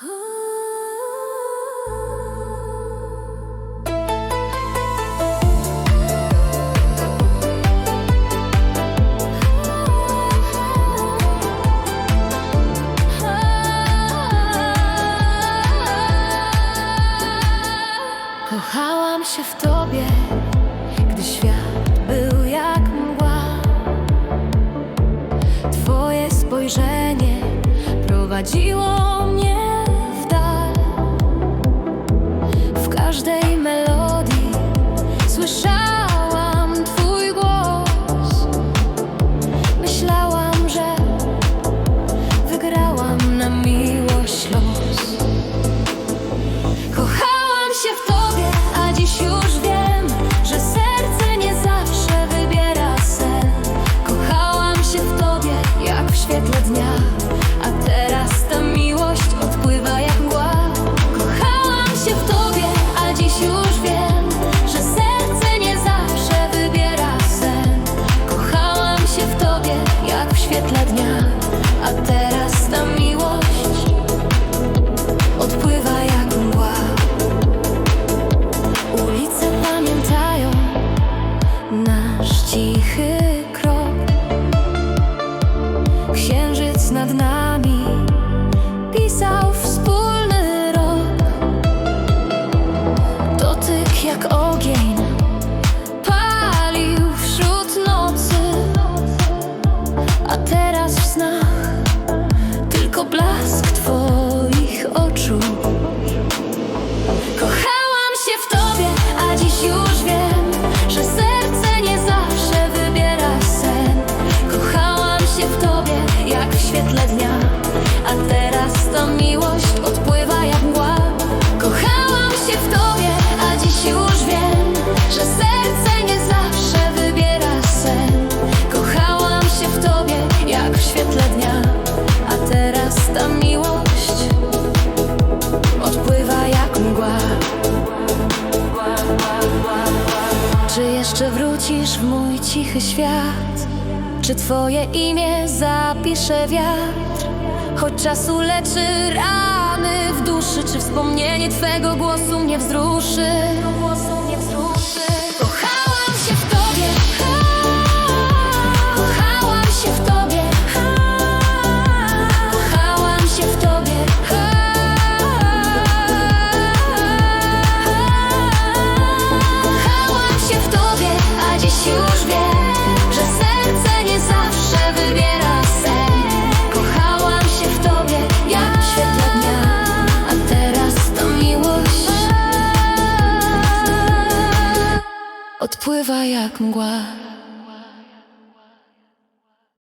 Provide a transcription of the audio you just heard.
Kochałam się w tobie, gdy świat był jak mgła. Twoje spojrzenie prowadziło bless wrócisz w mój cichy świat? Czy twoje imię zapisze wiatr? Choć czasu leczy rany w duszy Czy wspomnienie twego głosu mnie wzruszy? odpływa jak mgła.